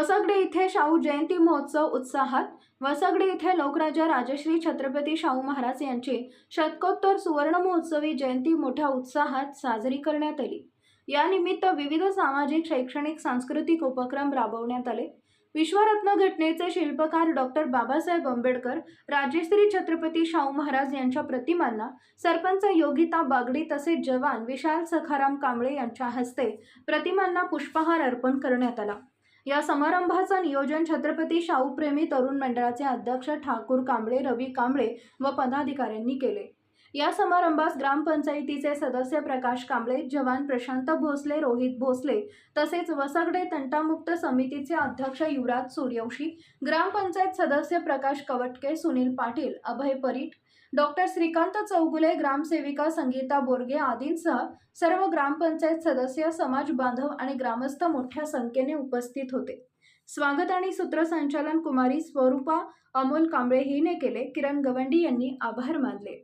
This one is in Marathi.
इथे शाहू जयंती महोत्सव उत्साहात. वसगडे इथे लोकराजा राजश्री छत्रपती शाहू महाराज यांची शतकोत्तर सुवर्ण महोत्सवी जयंती मोठ्या उत्साहात साजरी करण्यात आली. यानिमित्त विविध सामाजिक शैक्षणिक सांस्कृतिक उपक्रम राबवण्यात आले. विश्वरत्न घटनेचे शिल्पकार डॉक्टर बाबासाहेब आंबेडकर राजश्री छत्रपती शाहू महाराज यांच्या प्रतिमांना सरपंच योगिता बागडी तसेच जवान विशाल सखाराम कांबळे यांच्या हस्ते प्रतिमांना पुष्पहार अर्पण करण्यात आला. या समारंभाचं नियोजन छत्रपती शाहू प्रेमी तरुण मंडळाचे अध्यक्ष ठाकूर कांबळे रवी कांबळे व पदाधिकाऱ्यांनी केले. या समारंभास ग्रामपंचायतीचे सदस्य प्रकाश कांबळे जवान प्रशांत भोसले रोहित भोसले तसेच वसगडे तंटामुक्त समितीचे अध्यक्ष युवराज सूर्यवंशी ग्रामपंचायत सदस्य प्रकाश कवटके सुनील पाटील अभय परीट डॉक्टर श्रीकांत चौगुले ग्रामसेविका संगीता बोरगे आदींसह सर्व ग्रामपंचायत सदस्य समाज बांधव आणि ग्रामस्थ मोठ्या संख्येने उपस्थित होते. स्वागत आणि सूत्रसंचालन कुमारी स्वरूपा अमोल कांबळे हिने केले. किरण गवंडी यांनी आभार मानले.